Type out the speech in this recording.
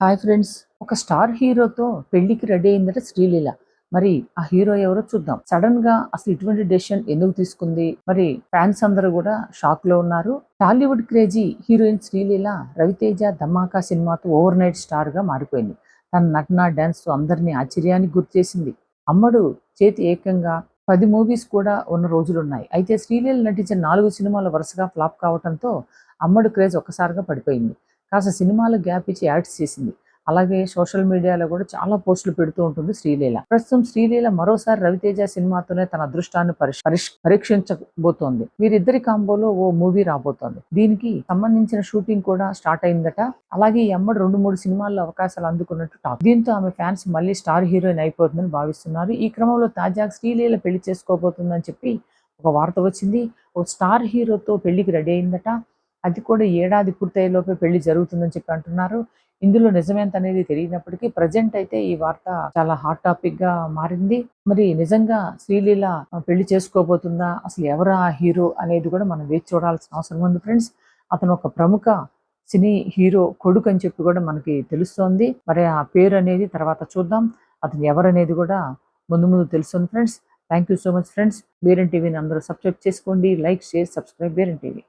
Hi friends. ఒక star హీరోతో పెళ్ళికి రెడీ అయిందట శ్రీలీల. మరి ఆ హీరో ఎవరో చూద్దాం. సడన్గా అసలు ఇటువంటి డెసిషన్ ఎందుకు తీసుకుంది? మరి ఫ్యాన్స్ అందరూ కూడా షాక్లో ఉన్నారు. Tollywood crazy heroine Sreeleela Raviteja Dhamaka సినిమాతో ఓవర్ నైట్ స్టార్గా మారిపోయింది. తన నటన డాన్స్ అందరినీ ఆశ్చర్యానికి గుర్చేసింది అమ్మడు చేతి ఏకంగా పది మూవీస్ కూడా ఉన్న రోజులు ఉన్నాయి అయితే శ్రీలీల నటించిన నాలుగు సినిమాలు వరుసగా ఫ్లాప్ కావడంతో అమ్మడు క్రేజ్ ఒక్కసారిగా పడిపోయింది. కాస్త సినిమాలు గ్యాప్ ఇచ్చి యాడ్స్ చేసింది. అలాగే సోషల్ మీడియాలో కూడా చాలా పోస్టులు పెడుతూ ఉంటుంది శ్రీలీల. ప్రస్తుతం శ్రీలీల మరోసారి రవితేజ సినిమాతోనే తన అదృష్టాన్ని పరిష్ పరిష్ పరీక్షించబోతోంది. వీరిద్దరి కాంబోలో ఓ మూవీ రాబోతోంది. దీనికి సంబంధించిన షూటింగ్ కూడా స్టార్ట్ అయిందట. అలాగే ఈ అమ్మడు రెండు మూడు సినిమాల్లో అవకాశాలు అందుకున్నట్టు టాక్. దీంతో ఆమె ఫ్యాన్స్ మళ్ళీ స్టార్ హీరోయిన్ అయిపోతుందని భావిస్తున్నారు. ఈ క్రమంలో తాజాగా శ్రీలీల పెళ్ళి చేసుకోబోతుందని చెప్పి ఒక వార్త వచ్చింది. ఓ స్టార్ హీరోతో పెళ్ళికి రెడీ అయిందట. అది కూడా ఏడాది పూర్తయ్యేలోపే పెళ్ళి జరుగుతుందని చెప్పి అంటున్నారు. ఇందులో నిజమేంత అనేది తెలియనప్పటికీ ప్రజెంట్ అయితే ఈ వార్త చాలా హాట్ టాపిక్గా మారింది. మరి నిజంగా శ్రీలీల పెళ్ళి చేసుకోబోతుందా? అసలు ఎవరు ఆ హీరో అనేది కూడా మనం వేచి చూడాల్సిన అవసరం ఉంది ఫ్రెండ్స్ అతను ఒక ప్రముఖ సినీ హీరో కొడుకు అని చెప్పి కూడా మనకి తెలుస్తోంది. మరి ఆ పేరు అనేది తర్వాత చూద్దాం. అతను ఎవరనేది కూడా ముందు ముందు తెలుస్తుంది friends thank you so much friends బేరన్ టీవీని అందరూ సబ్స్క్రైబ్ చేసుకోండి. లైక్ షేర్ సబ్స్క్రైబ్ బేరన్ టీవీ.